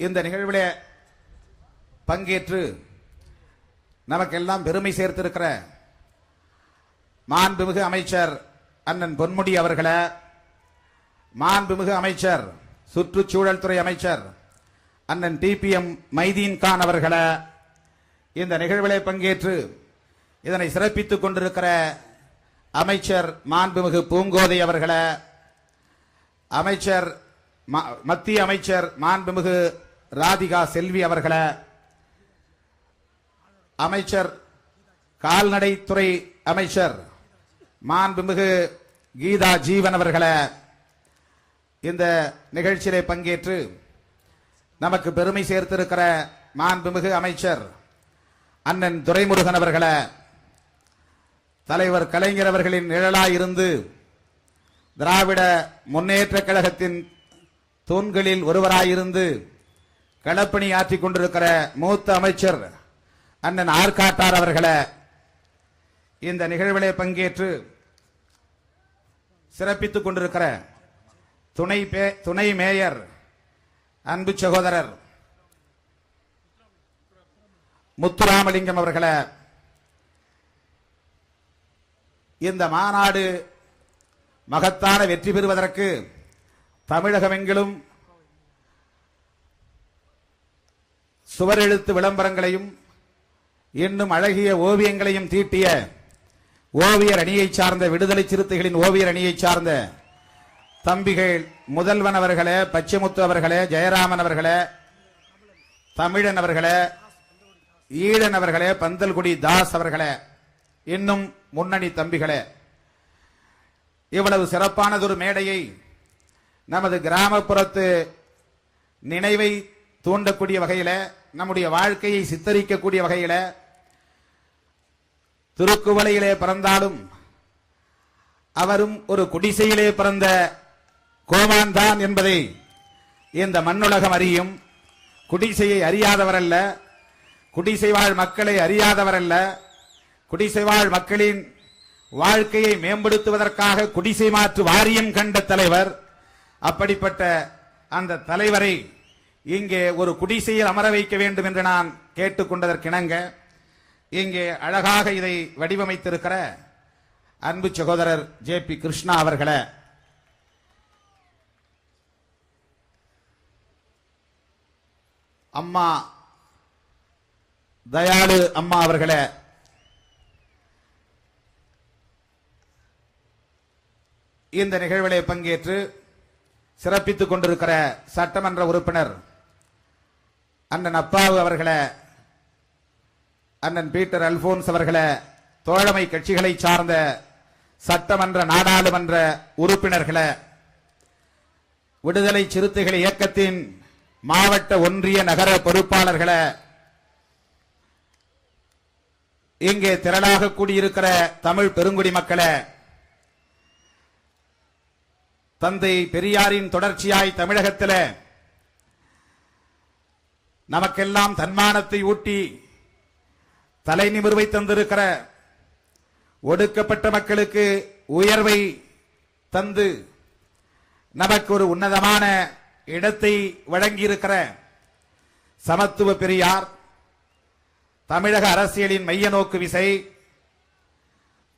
இந்த நிகழ்விலே பங்கேற்று நமக்கெல்லாம் பெருமை சேர்த்திருக்கிற மாண்புமிகு அமைச்சர் அண்ணன் பொன்முடி அவர்களை மாண்புமிகு அமைச்சர் சுற்றுச்சூழல் துறை அமைச்சர் அண்ணன் டிபிஎம் மைதீன் கான் அவர்களை இந்த நிகழ்விலே பங்கேற்று இதனை சிறப்பித்துக் கொண்டிருக்கிற அமைச்சர் மாண்புமிகு பூங்கோதை அவர்களை அமைச்சர் மத்திய அமைச்சர் மாண்புமிகு ராதிகா செல்வி அவர்களை அமைச்சர் கால்நடைத்துறை அமைச்சர் மாண்புமிகு கீதா ஜீவன் அவர்களை இந்த நிகழ்ச்சியிலே பங்கேற்று நமக்கு பெருமை சேர்த்திருக்கிற மாண்புமிகு அமைச்சர் அண்ணன் துரைமுருகன் அவர்களை தலைவர் கலைஞர் அவர்களின் நிழலாயிருந்து திராவிட முன்னேற்ற கழகத்தின் தூண்களில் ஒருவராயிருந்து களப்பணி ஆற்றிக் கொண்டிருக்கிற மூத்த அமைச்சர் அண்ணன் ஆர்காட்டார் அவர்களை இந்த நிகழ்விலே பங்கேற்று சிறப்பித்துக் கொண்டிருக்கிற துணை பே- துணை மேயர் அன்பு சகோதரர் முத்துராமலிங்கம் அவர்களை இந்த மாநாடு மகத்தான வெற்றி பெறுவதற்கு தமிழகமெங்கிலும் சுவரெழுத்து விளம்பரங்களையும் இன்னும் அழகிய ஓவியங்களையும் தீட்டிய ஓவியர் அணியை சார்ந்த விடுதலை சிறுத்தைகளின் ஓவியர் அணியை சார்ந்த தம்பிகள் முதல்வன் அவர்களே பச்சைமுத்து அவர்களே ஜெயராமன் அவர்களே தமிழன் அவர்களே ஈழன் அவர்களே பந்தல்குடி தாஸ் அவர்களே இன்னும் முன்னணி தம்பிகளே. இவ்வளவு சிறப்பானதொரு மேடையை நமது கிராமப்புறத்து நினைவை தூண்டக்கூடிய வகையில் நம்முடைய வாழ்க்கையை சித்தரிக்கக்கூடிய வகையில் திருக்குவளையிலே பிறந்தாலும் அவரும் ஒரு குடிசையிலே பிறந்த கோமான் தான் என்பதை இந்த மண்ணுலகம் அறியும். குடிசையை அறியாதவரல்ல குடிசை வாழ் மக்களை அறியாதவரல்ல குடிசை வாழ் மக்களின் வாழ்க்கையை மேம்படுத்துவதற்காக குடிசை மாற்று வாரியம் கண்ட தலைவர் அப்படிப்பட்ட அந்த தலைவரை இங்கே ஒரு குடிசையில் அமர வைக்க வேண்டும் என்று நான் கேட்டுக்கொண்டதற்கிணங்க இங்கே அழகாக இதை வடிவமைத்திருக்கிற அன்பு சகோதரர் ஜே பி கிருஷ்ணா அவர்களை. அம்மா தயாளு அம்மா அவர்களை. இந்த நிகழ்விலே பங்கேற்று சிறப்பித்துக் கொண்டிருக்கிற சட்டமன்ற உறுப்பினர் அண்ணன் அப்பாவு அவர்களை அண்ணன் பீட்டர் அல்போன்ஸ் அவர்களை தோழமை கட்சிகளை சார்ந்த சட்டமன்ற நாடாளுமன்ற உறுப்பினர்களை விடுதலை சிறுத்தைகள் இயக்கத்தின் மாவட்ட ஒன்றிய நகர பொறுப்பாளர்களை இங்கே திரளாக கூடியிருக்கிற தமிழ் பெருங்குடி மக்களை தந்தை பெரியாரின் தொடர்ச்சியாய் தமிழகத்தில் நமக்கெல்லாம் தன்மானத்தை ஊட்டி தலை நிமிர்வை தந்திருக்கிற ஒடுக்கப்பட்ட மக்களுக்கு உயர்வை தந்து நமக்கு ஒரு உன்னதமான இடத்தை வழங்கியிருக்கிற சமத்துவ பெரியார் தமிழக அரசியலின் மைய நோக்கு விசை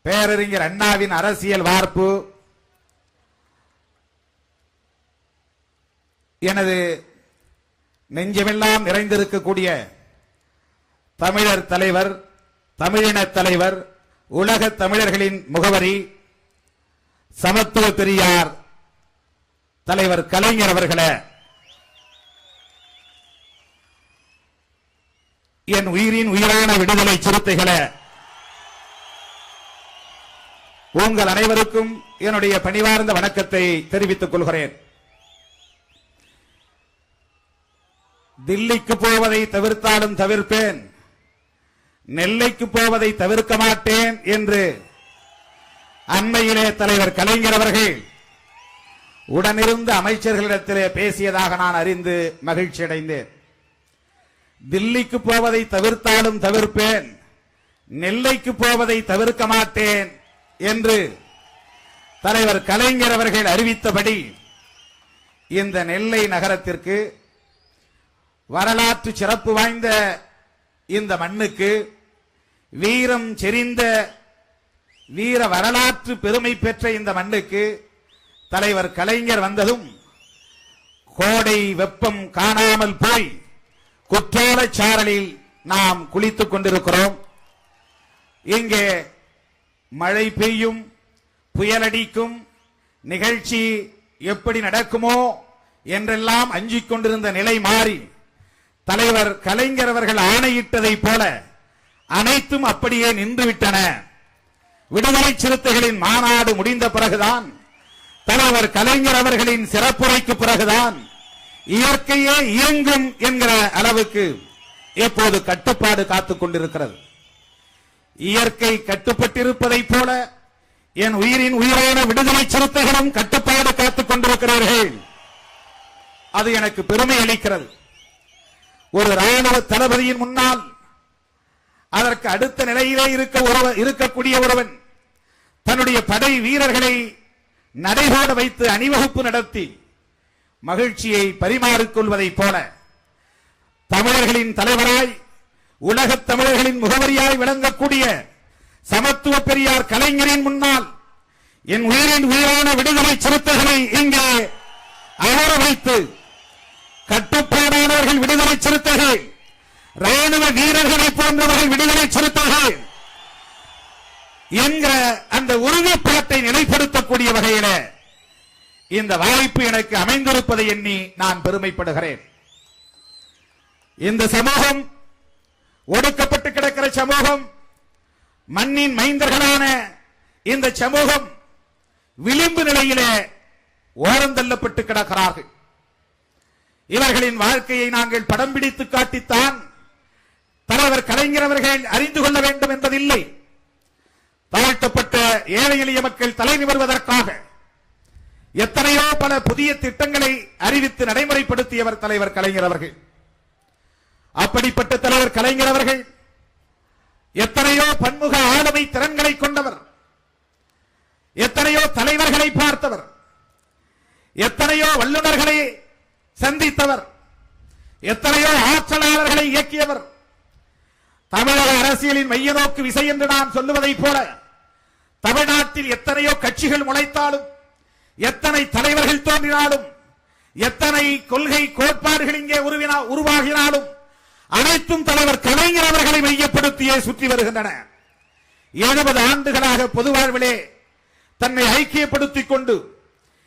பேரறிஞர் அண்ணாவின் அரசியல் வார்ப்பு எனது நெஞ்சமெல்லாம் நிறைந்திருக்கக்கூடிய தமிழர் தலைவர் தமிழின தலைவர் உலக தமிழர்களின் முகவரி சமத்துவ பெரியார் தலைவர் கலைஞர் அவர்களே என் உயிரின் உயிரான விடுதலை சிறுத்தைகளே உங்கள் அனைவருக்கும் என்னுடைய பணிவார்ந்த வணக்கத்தை தெரிவித்துக் கொள்கிறேன். தில்லிக்கு போவதை தவிர்த்தாலும் தவிர்ப்பேன். நெல்லைக்கு போவதை தவிர்க்க மாட்டேன் என்று அண்மையிலே தலைவர் கலைஞர் அவர்கள் உடனிருந்த அமைச்சர்களிடத்திலே பேசியதாக நான் அறிந்து மகிழ்ச்சி அடைந்தேன். தில்லிக்கு போவதை தவிர்த்தாலும் தவிர்ப்பேன். நெல்லைக்கு போவதை தவிர்க்க மாட்டேன் என்று தலைவர் கலைஞர் அவர்கள் அறிவித்தபடி இந்த நெல்லை நகரத்திற்கு வரலாற்று சிறப்பு வாய்ந்த இந்த மண்ணுக்கு வீரம் செறிந்த வீர வரலாற்று பெருமை பெற்ற இந்த மண்ணுக்கு தலைவர் கலைஞர் வந்ததும் கோடை வெப்பம் காணாமல் போய் குற்றாலச் சாரலில் நாம் குளித்துக் கொண்டிருக்கிறோம். இங்கே மழை பெய்யும் புயலடிக்கும் நிகழ்ச்சி எப்படி நடக்குமோ என்றெல்லாம் அஞ்சிக் கொண்டிருந்த நிலை மாறி தலைவர் கலைஞர் அவர்கள் ஆணையிட்டதைப் போல அனைத்தும் அப்படியே நின்றுவிட்டன. விடுதலை சிறுத்தைகளின் மாநாடு முடிந்த பிறகுதான் தலைவர் கலைஞர் அவர்களின் சிறப்புரைக்கு பிறகுதான் இயற்கையே இயங்கும் என்கிற அளவுக்கு எப்போது கட்டுப்பாடு காத்துக் கொண்டிருக்கிறது. இயற்கை கட்டுப்பட்டிருப்பதைப் போல என் உயிரின் உயிரான விடுதலை சிறுத்தைகளும் கட்டுப்பாடு காத்துக் கொண்டிருக்கிறார்கள். அது எனக்கு பெருமை அளிக்கிறது. ஒரு ராணுவ தளபதியின் முன்னால் அதற்கு அடுத்த நிலையிலே இருக்க இருக்கக்கூடிய ஒருவன் தன்னுடைய படை வீரர்களை நடைபோட வைத்து அணிவகுப்பு நடத்தி மகிழ்ச்சியை பரிமாறிக் கொள்வதைப் போல தமிழர்களின் தலைவராய் உலகத் தமிழர்களின் முகவரியாய் விளங்கக்கூடிய சமத்துவ பெரியார் கலைஞரின் முன்னால் என் உயிரின் உயிரான விடுதலை சிறுத்தைகளை இங்கே அமர வைத்து கட்டுப்பாடானவர்கள் விடுதலை சிறுத்தைகள் ராணுவ வீரர்களை போன்றவர்கள் விடுதலை சிறுத்தைகள் என்கிற அந்த உறுதிப்பாட்டை நிலைப்படுத்தக்கூடிய வகையில இந்த வாய்ப்பு எனக்கு அமைந்திருப்பதை எண்ணி நான் பெருமைப்படுகிறேன். இந்த சமூகம் ஒடுக்கப்பட்டு கிடக்கிற சமூகம் மண்ணின் மைந்தர்களான இந்த சமூகம் விளிம்பு நிலையிலே ஓரந்தள்ளப்பட்டு கிடக்கிறார்கள். இவர்களின் வாழ்க்கையை நாங்கள் படம் பிடித்து காட்டித்தான் தலைவர் கலைஞர் அவர்கள் அறிந்து கொள்ள வேண்டும் என்பதில்லை. தாழ்த்தப்பட்ட ஏழை எளிய மக்கள் தலை நிமிர்வதற்காக எத்தனையோ பல புதிய திட்டங்களை அறிவித்து நடைமுறைப்படுத்தியவர் தலைவர் கலைஞர் அவர்கள். அப்படிப்பட்ட தலைவர் கலைஞர் அவர்கள் எத்தனையோ பன்முக ஆளுமை திறன்களை கொண்டவர். எத்தனையோ தலைவர்களை பார்த்தவர். எத்தனையோ வல்லுநர்களை சந்தித்தவர். எத்தனையோ ஆற்றலாளர்களை இயக்கியவர். தமிழக அரசியலின் மைய நோக்கு விசை என்று நான் சொல்லுவதைப் போல தமிழ்நாட்டில் எத்தனையோ கட்சிகள் முளைத்தாலும் எத்தனை தலைவர்கள் தோன்றினாலும் எத்தனை கொள்கை கோட்பாடுகள் இங்கே உருவினா- உருவாகினாலும் அனைத்தும் தலைவர் கலைஞர் அவர்களை மையப்படுத்தியே சுற்றி வருகின்றன. எழுபது ஆண்டுகளாக பொது வாழ்விலே தன்னை ஐக்கியப்படுத்திக் கொண்டு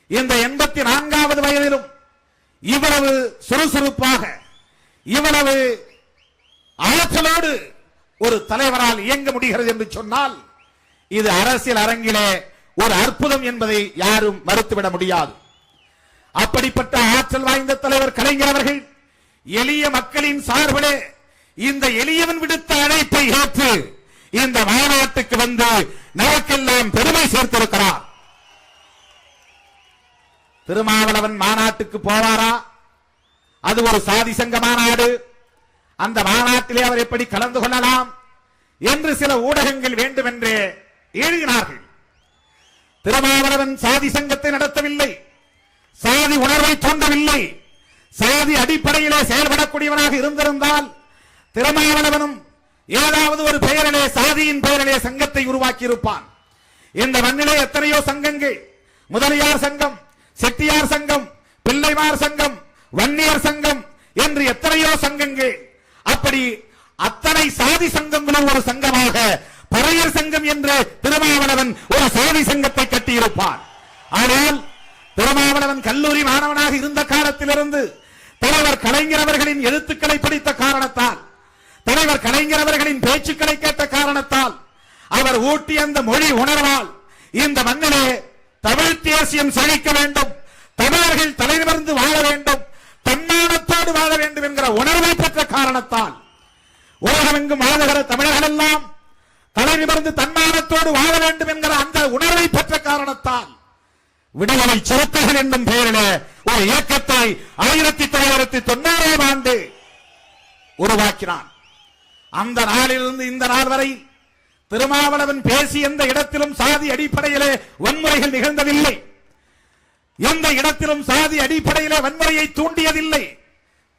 இந்த எண்பத்தி நான்காவது வயதிலும் இவ்வளவு சுறுசுறுப்பாக இவ்வளவு ஆற்றலோடு ஒரு தலைவரால் இயங்க முடிகிறது என்று சொன்னால் இது அரசியல் அரங்கிலே ஒரு அற்புதம் என்பதை யாரும் மறுத்துவிட முடியாது. அப்படிப்பட்ட ஆற்றல் வாய்ந்த தலைவர் கலைஞர் அவர்கள் எளிய மக்களின் சார்பிலே இந்த எளியவன் விடுத்த அழைப்பை ஏற்று இந்த மாநாட்டுக்கு வந்து நமக்கெல்லாம் பெருமை சேர்த்திருக்கிறார். திருமாவளவன் மாநாட்டுக்கு போவாரா? அது ஒரு சாதி சங்க மாநாடு அந்த மாநாட்டிலே அவர் எப்படி கலந்து கொள்ளலாம் என்று சில ஊடகங்கள் வேண்டுமென்றே எழுதினார்கள். திருமாவளவன் சாதி சங்கத்தை நடத்தவில்லை. சாதி உணர்வை தூண்டவில்லை சாதி அடிப்படையிலே செயல்படக்கூடியவனாக இருந்திருந்தால் திருமாவளவனும் ஏதாவது ஒரு பெயரிலே சாதியின் பெயரிலே சங்கத்தை உருவாக்கி இருப்பான் இந்த மண்ணிலே எத்தனையோ சங்கங்கள் முதலியார் சங்கம் செட்டியார் சங்கம் பிள்ளைமார் சங்கம் வன்னியர் சங்கம் என்று எத்தனையோ சங்கங்கள். அப்படி அத்தனை சாதி சங்கங்களும் ஒரு சங்கமாக பறையர் சங்கம் என்று திருமாவளவன் ஒரு சாதி சங்கத்தை கட்டியிருப்பான். ஆனால் திருமாவளவன் கல்லூரி மாணவனாக இருந்த காலத்திலிருந்து தலைவர் கலைஞர் அவர்களின் எழுத்துக்களை படித்த காரணத்தால் தலைவர் கலைஞர் அவர்களின் பேச்சுக்களை கேட்ட காரணத்தால் அவர் ஊட்டிய அந்த மொழி உணர்வால் இந்த மண்ணிலே தமிழ் தேசியம் செழிக்க வேண்டும். தமிழர்கள் தலைநிமிர்ந்து வாழ வேண்டும். தன்மானத்தோடு வாழ வேண்டும் என்கிற உணர்வை பெற்ற காரணத்தால் உலகமெங்கும் வாழ்கிற தமிழர்கள் எல்லாம் தலைநிமிர்ந்து தன்மானத்தோடு வாழ வேண்டும் என்கிற அந்த உணர்வை பெற்ற காரணத்தால் விடுதலை சிறுத்தைகள் என்னும் பெயரில ஒரு இயக்கத்தை ஆயிரத்தி தொள்ளாயிரத்தி தொண்ணூறாம் ஆண்டு உருவாக்கினான். அந்த நாளிலிருந்து இந்த நாள் வரை திருமாவளவன் பேசி எந்த இடத்திலும் சாதி அடிப்படையிலே வன்முறைகள் நிகழ்ந்ததில்லை. எந்த இடத்திலும் சாதி அடிப்படையிலே வன்முறையை தூண்டியதில்லை.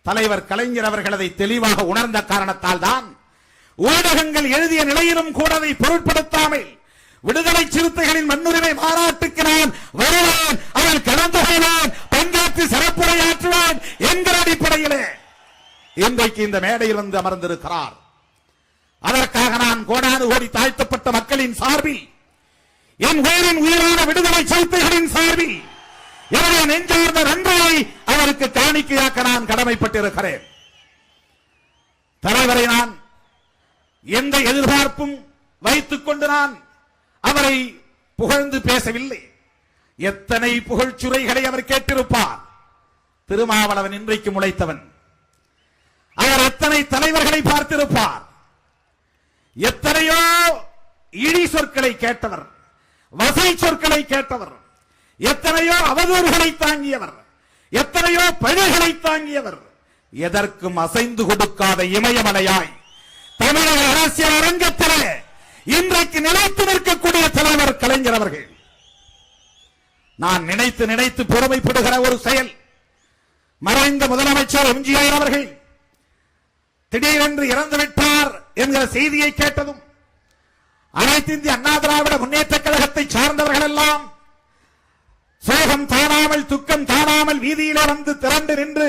தலைவர் கலைஞர் அவர்கள் அதை தெளிவாக உணர்ந்த காரணத்தால் தான் ஊடகங்கள் எழுதிய நிலையிலும் கூட அதை பொருட்படுத்தாமல் விடுதலை சிறுத்தைகளின் மண்ணுரிமை மாநாட்டுக்கு நான் வருவேன் அவள் கலந்து கொள்வேன் பங்கேற்று சிறப்புரையாற்றுவேன் என்கிற அடிப்படையிலே இன்றைக்கு இந்த மேடையில் வந்து அமர்ந்திருக்கிறார். அதற்காக நான் கோடாது கோடி தாழ்த்தப்பட்ட மக்களின் சார்பில் என் உயிரின் உயிரான விடுதலை சிறுத்தைகளின் சார்பில் என்னுடைய நெஞ்சார்ந்த நன்றியை அவருக்கு காணிக்கையாக்க நான் கடமைப்பட்டிருக்கிறேன். தலைவரை நான் எந்த எதிர்பார்ப்பும் வைத்துக் கொண்டு நான் அவரை புகழ்ந்து பேசவில்லை. எத்தனை புகழ்ச்சுரைகளை அவர் கேட்டிருப்பார். திருமாவளவன் இன்றைக்கு முளைத்தவன் அவர் எத்தனை தலைவர்களை பார்த்திருப்பார். எத்தனையோ இழி சொற்களை கேட்டவர் வசை சொற்களை கேட்டவர் எத்தனையோ அவதூறுகளை தாங்கியவர் எத்தனையோ பழிகளை தாங்கியவர் எதற்கும் அசைந்து கொடுக்காத இமயமலையாய் தமிழக அரசியல் அரங்கத்திலே இன்றைக்கு நிலைத்து நிற்கக்கூடிய தலைவர் கலைஞர் அவர்கள். நான் நினைத்து நினைத்து பெருமைப்படுகிற ஒரு செயல். மறைந்த முதலமைச்சர் எம்ஜிஆர் அவர்கள் திடீரென்று இறந்துவிட்டார். என்கிற செய்தியை கேட்டதும் அனைத்து இந்திய அண்ணா திராவிட முன்னேற்ற கழகத்தை சார்ந்தவர்கள் எல்லாம் சோகம் தாழாமல் துக்கம் தாழாமல் வீதியிலே வந்து திரண்டு நின்று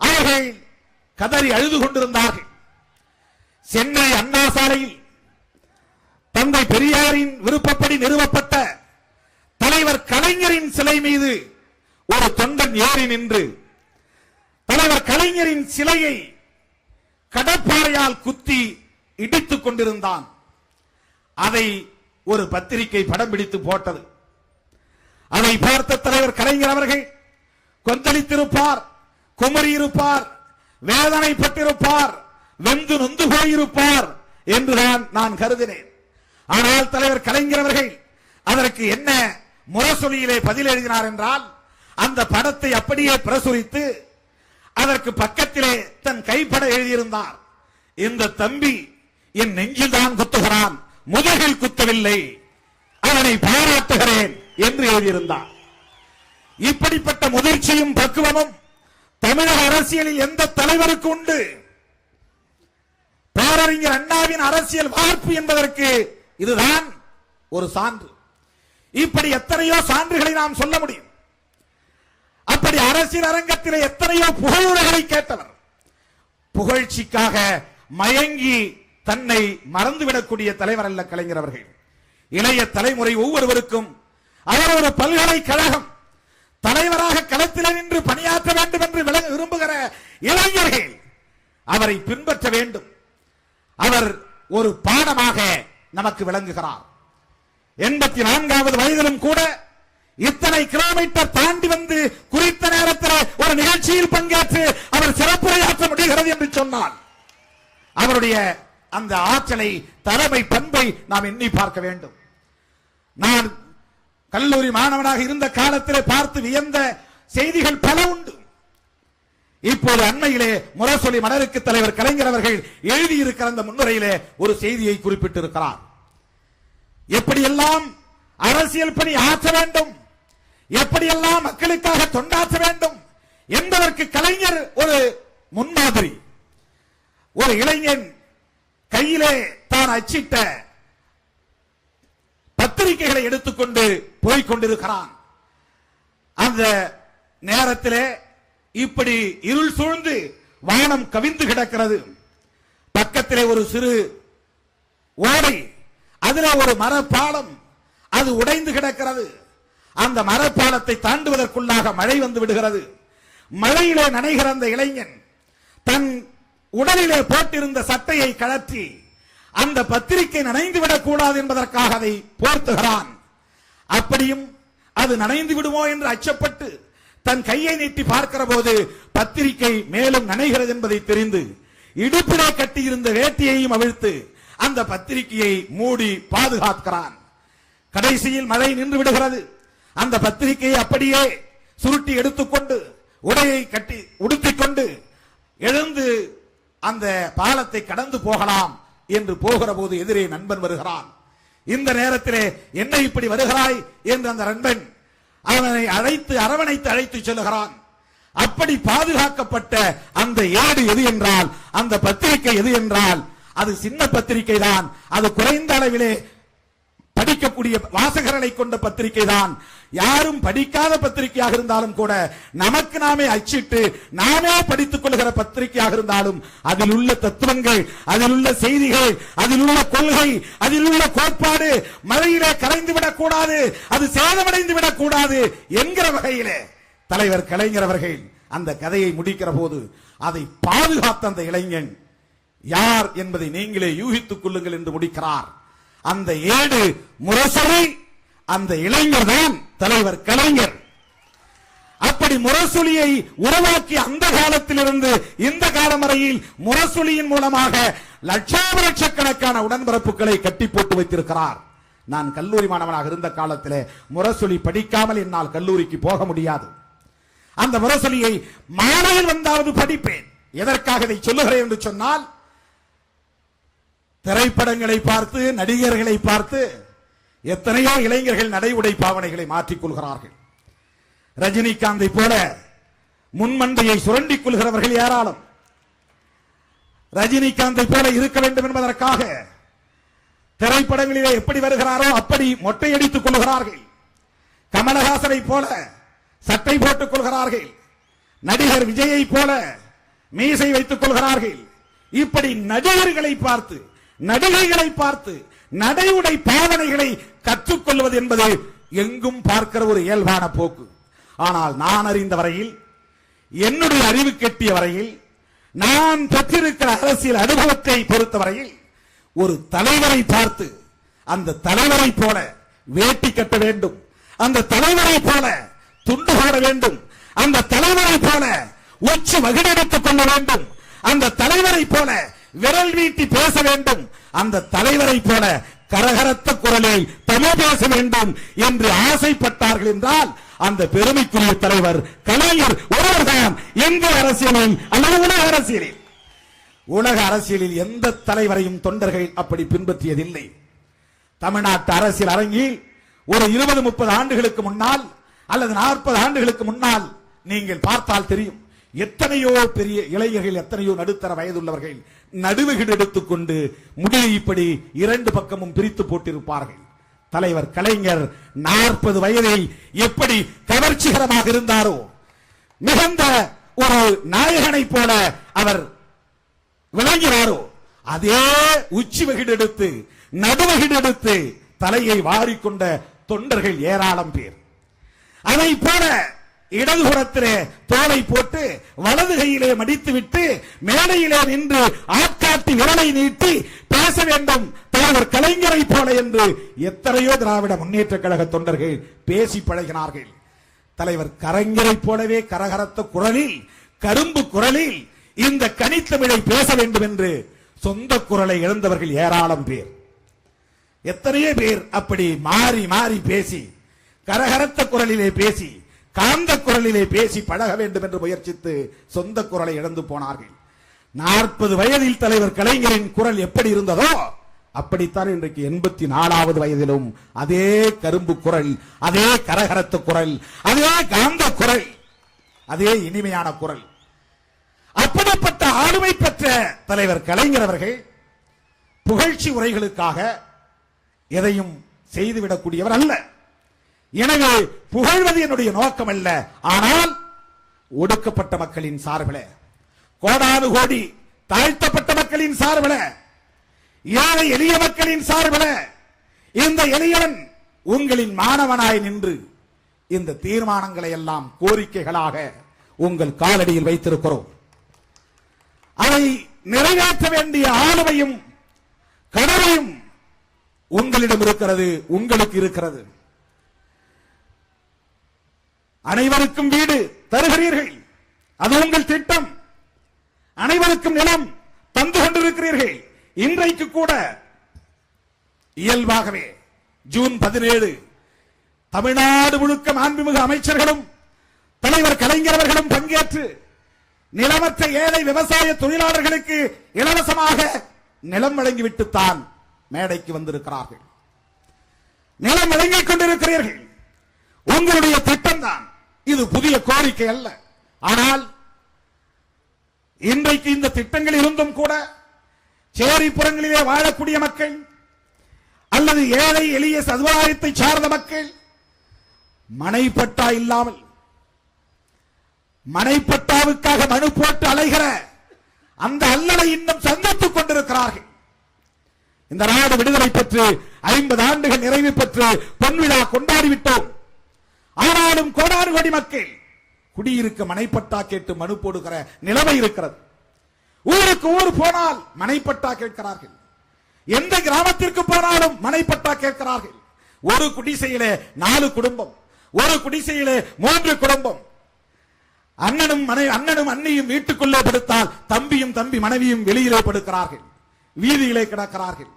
அவர்கள் கதறி அழுது கொண்டிருந்தார்கள். சென்னை அண்ணா சாலையில் தந்தை பெரியாரின் விருப்பப்படி நிறுவப்பட்ட தலைவர் கலைஞரின் சிலை மீது ஒரு தொண்டன் ஏறி நின்று தலைவர் கலைஞரின் சிலையை கடப்பாறையால் குத்தி இடித்துக் கொண்டிருந்தான். அதை ஒரு பத்திரிகை படம் பிடித்து போட்டது. அதை பார்த்த தலைவர் கலைஞர் அவர்கள் கொந்தளித்திருப்பார் குமரி இருப்பார் வேதனைப்பட்டிருப்பார் வெந்து நொந்து போயிருப்பார் என்றுதான் நான் கருதினேன். ஆனால் தலைவர் கலைஞர் அவர்கள் அதற்கு என்ன முரசொலியிலே பதில் எழுதினார் என்றால் அந்த படத்தை அப்படியே பிரசுரித்து அதற்கு பக்கத்திலே தன் கைப்பட எழுதியிருந்தார். இந்த தம்பி என் நெஞ்சில்தான் குத்துகிறான். முதலில் குத்தவில்லை. அவனை பாராட்டுகிறேன் என்று எழுதியிருந்தார். இப்படிப்பட்ட முதிர்ச்சியும் பக்குவமும் தமிழக அரசியலில் எந்த தலைவருக்கு உண்டு? பேரறிஞர் அண்ணாவின் அரசியல் வாய்ப்பு என்பதற்கு இதுதான் ஒரு சான்று. இப்படி எத்தனையோ சான்றுகளை நாம் சொல்ல முடியும். அப்படி அரசியல் அரங்கத்தில் எத்தனையோ புகழுரைகளை கேட்டவர். புகழ்ச்சிக்காக மயங்கி தன்னை மறந்துவிடக்கூடிய தலைவர் அல்ல கலைஞர் அவர்கள். இளைய தலைமுறை ஒவ்வொருவருக்கும் அவர் ஒரு பல்கலைக்கழகம் தலைவராக களத்தில் நின்று பணியாற்ற வேண்டும் என்று விளங்க விரும்புகிற இளைஞர்கள் அவரை பின்பற்ற வேண்டும். அவர் ஒரு பாடமாக நமக்கு விளங்குகிறார். எண்பத்தி நான்காவது வயதிலும் கூட இத்தனை கிலோமீட்டர் தாண்டி வந்து குறித்த நேரத்தில் ஒரு நிகழ்ச்சியில் பங்கேற்று அவர் சிறப்புரையாற்ற முடிகிறது என்று சொன்னார் அவருடைய அந்த ஆற்றலை தலைமை பண்பை நாம் எண்ணி பார்க்க வேண்டும். நான் கல்லூரி மாணவனாக இருந்த காலத்திலே பார்த்து வியந்த செய்திகள் பல உண்டு. இப்போது அண்மையிலே முரசொலி மலருக்கு தலைவர் கலைஞர் அவர்கள் எழுதியிருக்கிற அந்த முன்னுரையிலே ஒரு செய்தியை குறிப்பிட்டிருக்கிறார். எப்படியெல்லாம் அரசியல் பணி ஆற்ற வேண்டும் எப்படியெல்லாம் மக்களுக்காக தொண்டாற்ற வேண்டும் என்பதற்கு கலைஞர் ஒரு முன்மாதிரி. ஒரு இளைஞன் கையிலே தான் அச்சிட்ட பத்திரிகைகளை எடுத்துக்கொண்டு போய்க் கொண்டிருக்கிறான் அந்த நேரத்திலே இப்படி இருள் சூழ்ந்து வானம் கவிந்து கிடக்கிறது. பக்கத்திலே ஒரு சிறு ஓடை அதுல ஒரு மரப்பாலம் அது உடைந்து கிடக்கிறது. அந்த மரப்பாலத்தை தாண்டுவதற்குள்ளாக மழை வந்து விடுகிறது. மழையிலே நனைகிற அந்த இளைஞன் தன் உடலிலே போட்டிருந்த சட்டையை கழற்றி அந்த பத்திரிகை நனைந்து விடக்கூடாது என்பதற்காக அதை போர்த்துகிறான். அப்படியும் அது நனைந்து விடுமோ என்று அச்சப்பட்டு தன் கையை நீட்டி பார்க்கிற போது பத்திரிகை மேலும் நனைகிறது என்பதை தெரிந்து இடுப்பிலே கட்டியிருந்த வேட்டியையும் அவிழ்த்து அந்த பத்திரிகையை மூடி பாதுகாக்கிறான். கடைசியில் மழை நின்று விடுகிறது. அந்த பத்திரிகையை அப்படியே சுருட்டி எடுத்துக்கொண்டு உடையை கட்டி உடுத்திக்கொண்டு எழுந்து அந்த பாலத்தை கடந்து போகலாம் என்று போகிற போது எதிரே நண்பன் வருகிறான். இந்த நேரத்திலே என்ன இப்படி வருகிறாய் என்று அந்த நண்பன் அவனை அழைத்து அரவணைத்து அழைத்து செல்கிறான் அப்படி பாதுகாக்கப்பட்ட அந்த ஏடு எது என்றால் அந்த பத்திரிகை எது என்றால் அது சின்ன பத்திரிகை தான் அது குறைந்த அளவிலே படிக்கக்கூடிய வாசகர்களை கொண்ட பத்திரிகை தான் யாரும் படிக்காத பத்திரிகையாக இருந்தாலும் கூட நமக்கு நாமே அச்சிட்டு நாமே படித்துக் கொள்கிற பத்திரிகையாக இருந்தாலும் அதில் உள்ள தத்துவங்கள் அதில் உள்ள செய்திகள் அதில் உள்ள கொள்கை அதில் உள்ள கோட்பாடு மழையிலே கலைந்து விடக்கூடாது அது சேதமடைந்து விடக்கூடாது என்கிற வகையிலே தலைவர் கலைஞர் அவர்கள் அந்த கதையை முடிக்கிற போது அதை பாதுகாத்த அந்த இளைஞன் யார் என்பதை நீங்களே யூகித்துக் கொள்ளுங்கள் என்று முடிக்கிறார். அந்த ஏடு முரசொலி அந்த இளைஞர் தான் தலைவர் கலைஞர். அப்படி முரசொலியை உருவாக்கி அந்த காலத்திலிருந்து இந்த காலம் வரையில் முரசொலியின் மூலமாக லட்சாப லட்சக்கணக்கான உடன்பிறப்புகளை கட்டி போட்டு வைத்திருக்கிறார். நான் கல்லூரி மாணவனாக இருந்த காலத்திலே முரசொலி படிக்காமல் என்னால் கல்லூரிக்கு போக முடியாது. அந்த முரசொலியை மாலையில் வந்தாவது படிப்பேன். எதற்காக இதை சொல்லுகிறேன் என்று சொன்னால் திரைப்படங்களை பார்த்து நடிகர்களை பார்த்து எத்தனையோ இளைஞர்கள் நடை உடை பாவனைகளை மாற்றிக் கொள்கிறார்கள். ரஜினிகாந்தை போல முன்மண்டையை சுரண்டிக் கொள்கிறவர்கள் ஏராளம். ரஜினிகாந்தை போல இருக்க வேண்டும் என்பதற்காக திரைப்படங்களிலே எப்படி வருகிறாரோ அப்படி மொட்டையடித்துக் கொள்கிறார்கள். கமலஹாசனை போல சட்டை போட்டுக் கொள்கிறார்கள். நடிகர் விஜயை போல மீசை வைத்துக் கொள்கிறார்கள். இப்படி நடிகர்களை பார்த்து நடிகைகளை பார்த்து நடைமுறை பாவனைகளை கற்றுக்கொள்வது என்பது எங்கும் பார்க்கிற ஒரு இயல்பான போக்கு. ஆனால் நான் அறிந்த வரையில் என்னுடைய அறிவு கெட்டிய வரையில் நான் பெற்றிருக்கிற அரசியல் அனுபவத்தை பொறுத்தவரையில் ஒரு தலைவரை பார்த்து அந்த தலைவரை போல வேட்டி கட்ட வேண்டும். அந்த தலைவரை போல துண்டு போட வேண்டும். அந்த தலைவரை போல உச்சி மகிழெடுத்துக் கொள்ள வேண்டும். அந்த தலைவரை போல விரல் வீட்டி பேச வேண்டும். அந்த தலைவரை போல கரகரத்த குரலில் தமிழ் பேச வேண்டும் என்று ஆசைப்பட்டார்கள் என்றால் அந்த பெருமைக்குரிய தலைவர் கலைஞர் ஒருவர்தான் எந்த அரசியலில் அல்லது உலக அரசியலில். உலக அரசியலில் எந்த தலைவரையும் தொண்டர்கள் அப்படி பின்பற்றியதில்லை. தமிழ்நாட்டு அரசியல் அரங்கில் ஒரு இருபது முப்பது ஆண்டுகளுக்கு முன்னால் அல்லது நாற்பது ஆண்டுகளுக்கு முன்னால் நீங்கள் பார்த்தால் தெரியும் எத்தனையோ பெரிய இளைஞர்கள் எத்தனையோ நடுத்தர வயதுள்ளவர்கள் நடுவுகள் எடுத்துக்கொண்டு முடியை இப்படி இரண்டு பக்கமும் பிரித்து போட்டிருப்பார்கள். தலைவர் கலைஞர் நாற்பது வயதில் எப்படி கவர்ச்சிகரமாக இருந்தாரோ மிகுந்த ஒரு நாயகனைப் போல அவர் விளங்கினாரோ அதே உச்சி வகிடெடுத்து நடுவகிடெடுத்து தலையை வாரிக்கொண்ட தொண்டர்கள் ஏராளம் பேர். அதை போல இடதுபுறத்திலே தோலை போட்டு வலது கையிலே மடித்து விட்டு மேடையிலே நின்று ஆட்காட்டி விரலை நீட்டி பேச வேண்டும். தலைவர் கலைஞரை போல என்று எத்தனையோ திராவிட முன்னேற்ற கழக தொண்டர்கள் பேசி பழகினார்கள். தலைவர் கலைஞரை போலவே கரகரத்த குரலில் கரும்பு குரலில் இந்த கனித்தமிழை பேச வேண்டும் என்று சொந்த குரலை இழந்தவர்கள் ஏராளம் பேர். எத்தனையோ பேர் அப்படி மாறி மாறி பேசி கரகரத்த குரலிலே பேசி காந்த குரலிலே பேசி பழக வேண்டும் என்று முயற்சித்து சொந்த குரலை இழந்து போனார்கள். நாற்பது வயதில் தலைவர் கலைஞரின் குரல் எப்படி இருந்ததோ அப்படித்தான் இன்றைக்கு எண்பத்தி நாலாவது வயதிலும் அதே கரும்பு குரல் அதே கரகரத்த குரல் அதே காந்த குரல் அதே இனிமையான குரல். அப்படிப்பட்ட ஆளுமை பெற்ற தலைவர் கலைஞர் அவர்கள் புகழ்ச்சி உரைகளுக்காக எதையும் செய்துவிடக்கூடியவர் அல்ல. எனவே புகழ்வது என்னுடைய நோக்கம் அல்ல. ஆனால் ஒடுக்கப்பட்ட மக்களின் சார்பில கோடானு கோடி தாழ்த்தப்பட்ட மக்களின் சார்பில ஏழை எளிய மக்களின் சார்பில இந்த எளியவன் உங்களின் மாணவனாய் நின்று இந்த தீர்மானங்களை எல்லாம் கோரிக்கைகளாக உங்கள் காலடியில் வைத்திருக்கிறோம். அதை நிறைவேற்ற வேண்டிய ஆளுமையும் கடமையும் உங்களிடம் இருக்கிறது உங்களுக்கு இருக்கிறது. அனைவருக்கும் வீடு தருகிறீர்கள். அது உங்கள் திட்டம். அனைவருக்கும் நிலம் தந்து கொண்டிருக்கிறீர்கள். இன்றைக்கு கூட இயல்பாகவே ஜூன் பதினேழு தமிழ்நாடு முழுக்க மாண்புமிகு அமைச்சர்களும் தலைவர் கலைஞரவர்களும் பங்கேற்று நிலமற்ற ஏழை விவசாய தொழிலாளர்களுக்கு இலவசமாக நிலம் வழங்கிவிட்டுத்தான் மேடைக்கு வந்திருக்கிறார்கள். நிலம் வழங்கிக் கொண்டிருக்கிறீர்கள். உங்களுடைய திட்டம் தான் இது புதிய கோரிக்கை அல்ல. ஆனால் இன்றைக்கு இந்த திட்டங்கள் இருந்தும் கூட சேரிப்புறங்களிலே வாழக்கூடிய மக்கள் அல்லது ஏழை எளிய சமுதாயத்தை சார்ந்த மக்கள் மனைப்பட்டா இல்லாமல் மனைப்பட்டாவுக்காக மனு போட்டு அலைகிற அந்த அல்லலை இன்னும் சந்தித்துக் கொண்டிருக்கிறார்கள். இந்த நாடு விடுதலை பெற்று ஐம்பது ஆண்டுகள் நிறைவு பெற்று பொன்விழா கொண்டாடிவிட்டோம். ஆனாலும் கோடாறு கோடி மக்கள் குடியிருக்க மனைப்பட்டா கேட்டு மனு போடுகிற நிலைமை இருக்கிறது. ஊருக்கு ஊர் போனால் மனைப்பட்டா கேட்கிறார்கள். எந்த கிராமத்திற்கு போனாலும் மனைப்பட்டா கேட்கிறார்கள். ஒரு குடிசையிலே நாலு குடும்பம் ஒரு குடிசையிலே மூன்று குடும்பம். அண்ணனும் மனை அண்ணனும் அண்ணியும் வீட்டுக்குள்ளே படுத்தால் தம்பியும் தம்பி மனைவியும் வெளியிலே படுக்கிறார்கள். வீதியிலே கிடக்கிறார்கள்.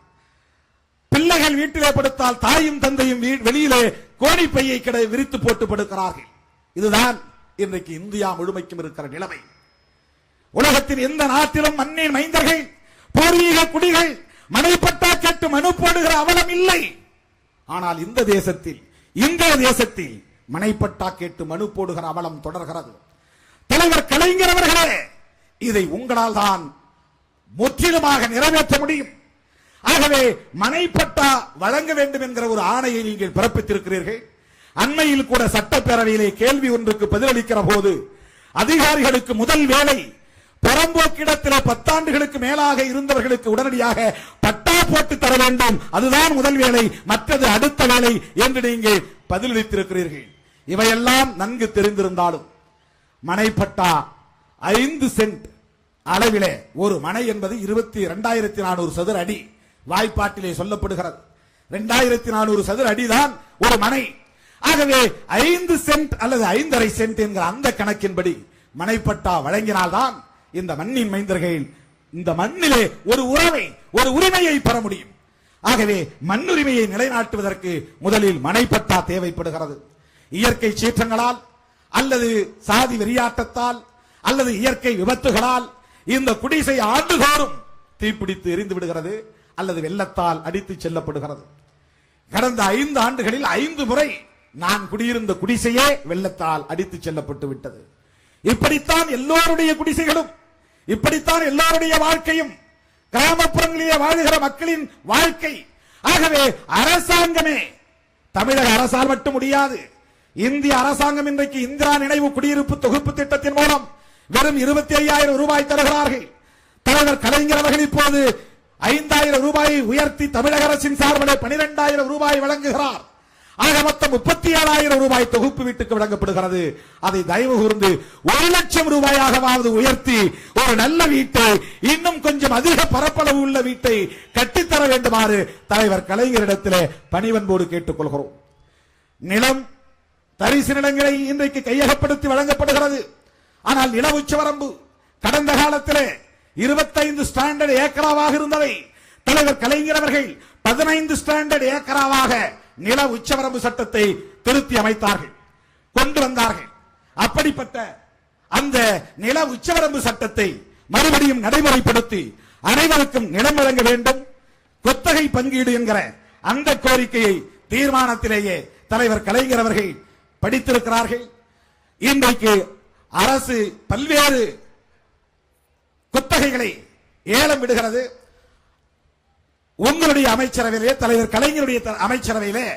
பிள்ளைகள் வீட்டிலே படுத்தால் தாயும் தந்தையும் வீ- வெளியிலே கோணிப்பையை கிட விரித்து போட்டு படுக்கிறார்கள். இதுதான் இன்றைக்கு இந்தியா முழுமைக்கும் இருக்கிற நிலைமை. உலகத்தின் எந்த நாட்டிலும் மண்ணின் மைந்தர்கள் பூர்வீக குடிகள் மனைப்பட்டா கேட்டு மனு போடுகிற அவலம் இல்லை. ஆனால் இந்த தேசத்தில் இந்திய தேசத்தில் மனைப்பட்டா கேட்டு மனு போடுகிற அவலம் தொடர்கிறது. தலைவர் கலைஞர் அவர்களே இதை உங்களால் தான் முற்றிலுமாக நிறைவேற்ற முடியும். ஆகவே மனைப்பட்டா வழங்க வேண்டும் என்கிற ஒரு ஆணையை நீங்கள் பிறப்பித்திருக்கிறீர்கள். அண்மையில் கூட சட்டப்பேரவையிலே கேள்வி ஒன்றுக்கு பதிலளிக்கிற போது அதிகாரிகளுக்கு முதல் வேலை புறம்போக்கிடத்தில் பத்தாண்டுகளுக்கு மேலாக இருந்தவர்களுக்கு உடனடியாக பட்டா போட்டு தர வேண்டும். அதுதான் முதல் வேலை மற்றது அடுத்த வேலை என்று நீங்கள் பதிலளித்திருக்கிறீர்கள். இவையெல்லாம் நன்கு தெரிந்திருந்தாலும் மனைப்பட்டா ஐந்து சென்ட் அளவிலே ஒரு மனை என்பது இருபத்தி இரண்டாயிரத்தி நானூறு சதுர அடி. வாய்ப்பாட்டிலே சொல்லப்படுகிறது. இரண்டாயிரத்தி நானூறு சதுர அடிதான் ஒரு மனை. ஆகவே ஐந்து சென்ட் அல்லது ஐந்தரை சென்ட் என்கிற அந்த கணக்கின்படி மனைப்பட்டா வழங்கினால்தான் இந்த மண்ணின் மைந்தர்கள் இந்த மண்ணிலே ஒரு உறவை ஒரு உரிமையை பெற முடியும். ஆகவே மண்ணுரிமையை நிலைநாட்டுவதற்கு முதலில் மனைப்பட்டா தேவைப்படுகிறது. இயற்கை சீற்றங்களால் அல்லது சாதி வெறியாட்டத்தால் அல்லது இயற்கை விபத்துகளால் இந்த குடிசை ஆண்டுதோறும் தீப்பிடித்து எரிந்து விடுகிறது. அல்லது வெள்ளத்தால் அடித்து செல்லப்படுகிறது. கடந்த ஐந்து ஆண்டுகளில் ஐந்து முறை நான் குடியிருந்த குடிசையே வெள்ளத்தால் அடித்து செல்லப்பட்டு விட்டது. இப்படித்தான் எல்லோருடைய குடிசைகளும் இப்படித்தான் எல்லோருடைய வாழ்க்கையும் கிராமப்புறங்களிலே வாழ்கிற மக்களின் வாழ்க்கை. ஆகவே அரசாங்கமே தமிழக அரசால் மட்டும் முடியாது இந்திய அரசாங்கம் இன்றைக்கு இந்திரா நினைவு குடியிருப்பு தொகுப்பு திட்டத்தின் மூலம் வெறும் இருபத்தி ஐயாயிரம் ரூபாய் தருகிறார்கள். தலைவர் கலைஞர் அவர்கள் இப்போது ஐந்தாயிரம் ரூபாயை உயர்த்தி தமிழக அரசின் சார்பிலே பனிரெண்டாயிரம் ரூபாய் வழங்குகிறார். ஆக மொத்தம் முப்பத்தி ஏழாயிரம் ரூபாய் தொகுப்பு வீட்டுக்கு வழங்கப்படுகிறது. அதை தயவு கூர்ந்து ஒரு லட்சம் ரூபாயாகவாவது உயர்த்தி ஒரு நல்ல வீட்டை இன்னும் கொஞ்சம் அதிக பரப்பளவு உள்ள வீட்டை கட்டித்தர வேண்டுமாறு தலைவர் கலைஞரிடத்திலே பணிவன்போடு கேட்டுக் கொள்கிறோம் நிலம் தரிசு நிலங்களை இன்றைக்கு கையகப்படுத்தி வழங்கப்படுகிறது. ஆனால் நில உச்சவரம்பு கடந்த காலத்திலே இருபத்தைந்து ஸ்டாண்டர்ட் ஏக்கராவாக இருந்ததை தலைவர் கலைஞர் அவர்கள் பதினைந்து ஸ்டாண்டர்ட் ஏக்கராவாக நில உச்சவரம்பு சட்டத்தை திருத்தி அமைத்தார்கள் கொண்டு வந்தார்கள். அப்படிப்பட்ட அந்த நில உச்சவரம்பு சட்டத்தை மறுபடியும் நடைமுறைப்படுத்தி அனைவருக்கும் நிலம் வழங்க வேண்டும். குத்தகை பங்கீடு என்கிற அந்த கோரிக்கையை தீர்மானத்திலேயே தலைவர் கலைஞர் அவர்கள் படித்திருக்கிறார்கள். இன்றைக்கு அரசு பல்வேறு குத்தகைகளை ஏலம் விடுகிறது. உங்களுடைய அமைச்சரவையிலே தலைவர் கலைஞருடைய த- அமைச்சரவையிலே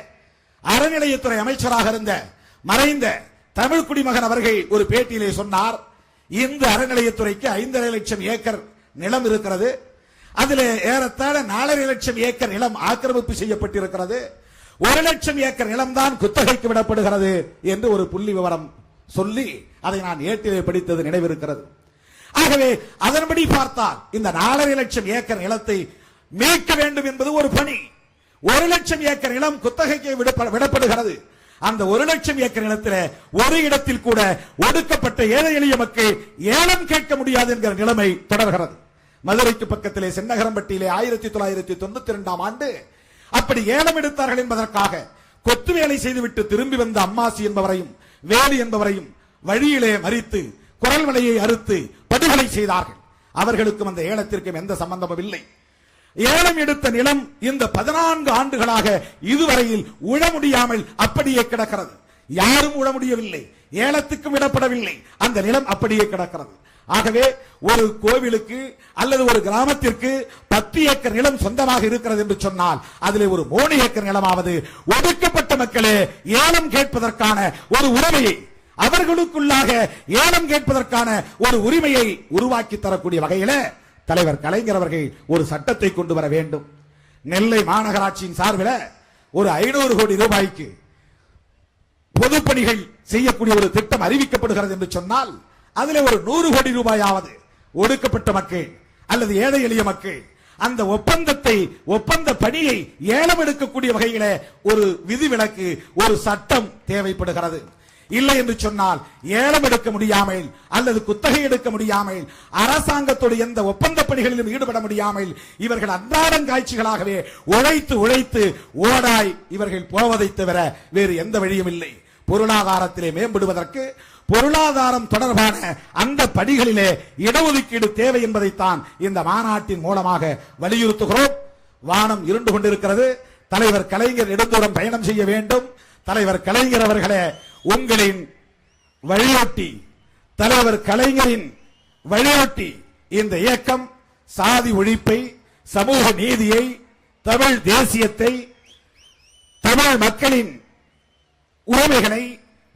அறநிலையத்துறை அமைச்சராக இருந்த மறைந்த தமிழ் குடிமகன் அவர்கள் ஒரு பேட்டியிலே சொன்னார் இந்த அறநிலையத்துறைக்கு ஐந்தரை லட்சம் ஏக்கர் நிலம் இருக்கிறது. அதில் ஏறத்தாழ நாலரை லட்சம் ஏக்கர் நிலம் ஆக்கிரமிப்பு செய்யப்பட்டிருக்கிறது. ஒரு லட்சம் ஏக்கர் நிலம்தான் குத்தகைக்கு விடப்படுகிறது என்று ஒரு புள்ளி விவரம் சொல்லி அதை நான் ஏட்டிலே படித்தது நினைவிருக்கிறது. ஆகவே அதன்படி பார்த்தால் இந்த நாலரை லட்சம் ஏக்கர் நிலத்தை மீட்க வேண்டும் என்பது ஒரு பணி. ஒரு லட்சம் ஏக்கர் நிலம் குத்தகைக்கு விடப்படுகிறது. அந்த ஒரு லட்சம் ஏக்கர் நிலத்தில் ஒரு இடத்தில் கூட ஒடுக்கப்பட்ட ஏழை எளிய மக்கள் ஏலம் கேட்க முடியாது என்கிற நிலைமை தொடர்கிறது. மதுரைக்கு பக்கத்திலே சென்னகரம்பட்டியிலே ஆயிரத்தி தொள்ளாயிரத்தி தொண்ணூத்தி இரண்டாம் ஆண்டு அப்படி ஏலம் எடுத்தார்கள் என்பதற்காக கொத்து வேலை செய்துவிட்டு திரும்பி வந்த அம்மாசி என்பவரையும் வேலு என்பவரையும் வழியிலே மறித்து குரல் வலையை அறுத்து படுகொலை செய்தார்கள். அவர்களுக்கும் அந்த ஏலத்திற்கும் எந்த சம்பந்தமும் இல்லை. ஏலம் எடுத்த நிலம் இந்த பதினான்கு ஆண்டுகளாக இதுவரையில் உழ முடியாமல் அப்படியே கிடக்கிறது. யாரும் உழ முடியவில்லை. ஏலத்துக்கும் விடப்படவில்லை. அந்த நிலம் அப்படியே கிடக்கிறது. ஆகவே ஒரு கோவிலுக்கு அல்லது ஒரு கிராமத்திற்கு பத்து ஏக்கர் நிலம் சொந்தமாக இருக்கிறது என்று சொன்னால் அதிலே ஒரு மூணு ஏக்கர் நிலமாவது ஒடுக்கப்பட்ட மக்களே ஏலம் கேட்பதற்கான ஒரு உரிமையை அவர்களுக்குள்ளாக ஏலம் கேட்பதற்கான ஒரு உரிமையை உருவாக்கி தரக்கூடிய வகையில தலைவர் கலைஞர் அவர்கள் ஒரு சட்டத்தை கொண்டு வர வேண்டும். நெல்லை மாநகராட்சியின் சார்பில் ஒரு ஐநூறு கோடி ரூபாய்க்கு பொதுப்பணிகள் செய்யக்கூடிய ஒரு திட்டம் அறிவிக்கப்படுகிறது என்று சொன்னால் அதில் ஒரு நூறு கோடி ரூபாயாவது ஒடுக்கப்பட்ட மக்கள் அல்லது ஏழை எளிய மக்கள் அந்த ஒப்பந்தத்தை ஒப்பந்த பணியை ஏலம் எடுக்கக்கூடிய வகையில ஒரு விதிவிலக்கு ஒரு சட்டம் தேவைப்படுகிறது. இல்லை என்று சொன்னால் ஏலம் எடுக்க முடியாமல் அல்லது குத்தகை எடுக்க முடியாமல் அரசாங்கத்தோடு எந்த ஒப்பந்த பணிகளிலும் ஈடுபட முடியாமல் இவர்கள் அன்றாடம் காட்சிகளாகவே உழைத்து உழைத்து ஓடாய் இவர்கள் போவதை தவிர வேறு எந்த வழியும் இல்லை. பொருளாதாரத்திலே மேம்படுவதற்கு பொருளாதாரம் தொடர்பான அந்த படிகளிலே இடஒதுக்கீடு தேவை என்பதைத்தான் இந்த மாநாட்டின் மூலமாக வலியுறுத்துகிறோம். வானம் இருண்டு கொண்டிருக்கிறது. தலைவர் கலைஞர் நெடுந்தூரம் பயணம் செய்ய வேண்டும். தலைவர் கலைஞர் அவர்களே உங்களின் வழியொட்டி தலைவர் கலைஞரின் வழியொட்டி இந்த இயக்கம் சாதி ஒழிப்பை சமூக நீதியை தமிழ் தேசியத்தை தமிழ் மக்களின் உரிமைகளை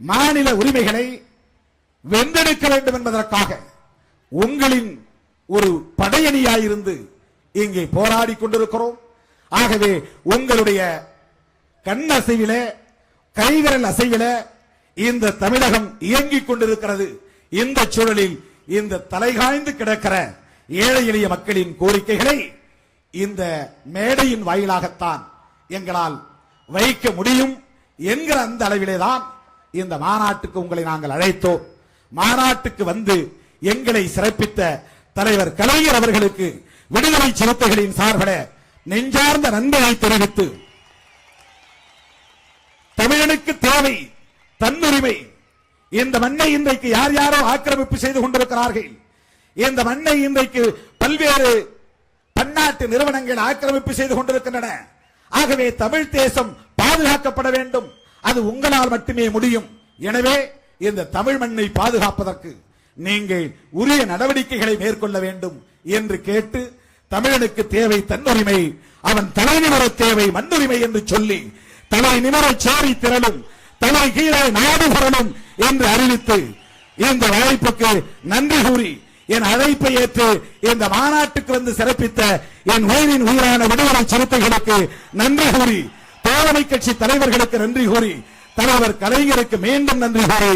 மாநில உரிமைகளை வென்றெடுக்க வேண்டும் என்பதற்காக உங்களின் ஒரு படையணியாயிருந்து இங்கே போராடி கொண்டிருக்கிறோம். ஆகவே உங்களுடைய கண் அசைவில கைவிரல் அசைவில இந்த தமிழகம் இயங்கிக் கொண்டிருக்கிறது. இந்த சூழலில் இந்த தலைகாய்ந்து கிடக்கிற ஏழை எளிய மக்களின் கோரிக்கைகளை இந்த மேடையின் வாயிலாகத்தான் எங்களால் வைக்க முடியும் என்கிற அந்த அளவிலே தான் இந்த மாநாட்டுக்கு உங்களை நாங்கள் அழைத்தோம். மாநாட்டுக்கு வந்து எங்களை சிறப்பித்த தலைவர் கலைஞர் அவர்களுக்கு விடுதலை சிறுத்தைகளின் சார்பில நெஞ்சார்ந்த நன்மையை தெரிவித்து தமிழனுக்கு தேவை தன்னுரிமை. இந்த மண்ணை இன்றைக்கு யார் யாரோ ஆக்கிரமிப்பு செய்து கொண்டிருக்கிறார்கள்? இந்த மண்ணை இன்றைக்கு பல்வேறு பன்னாட்டு நிறுவனங்கள் ஆக்கிரமிப்பு செய்து கொண்டிருக்கின்றன. ஆகவே தமிழ் தேசம் பாதுகாக்கப்பட வேண்டும். அது உங்களால் மட்டுமே முடியும். எனவே இந்த தமிழ் மண்ணை பாதுகாப்பதற்கு நீங்கள் உரிய நடவடிக்கைகளை மேற்கொள்ள வேண்டும் என்று கேட்டு தமிழனுக்கு தேவை தன்னுரிமை அவன் தலை நிமிர தேவை மண்ணுரிமை என்று சொல்லி தலை நிமிர சேரி திரளும் தலை கீழே நாடு என்று அறிவித்து இந்த வாய்ப்புக்கு நன்றி கூறி என் அழைப்பை ஏற்று இந்த மாநாட்டுக்கு வந்து சிறப்பித்த என் உயிரின் உயிரான விடுதலை சிறுத்தைகளுக்கு நன்றி கூறி தோழமை கட்சி தலைவர்களுக்கு நன்றி கூறி தலைவர் கலைஞருக்கு மீண்டும் நன்றி கூறி.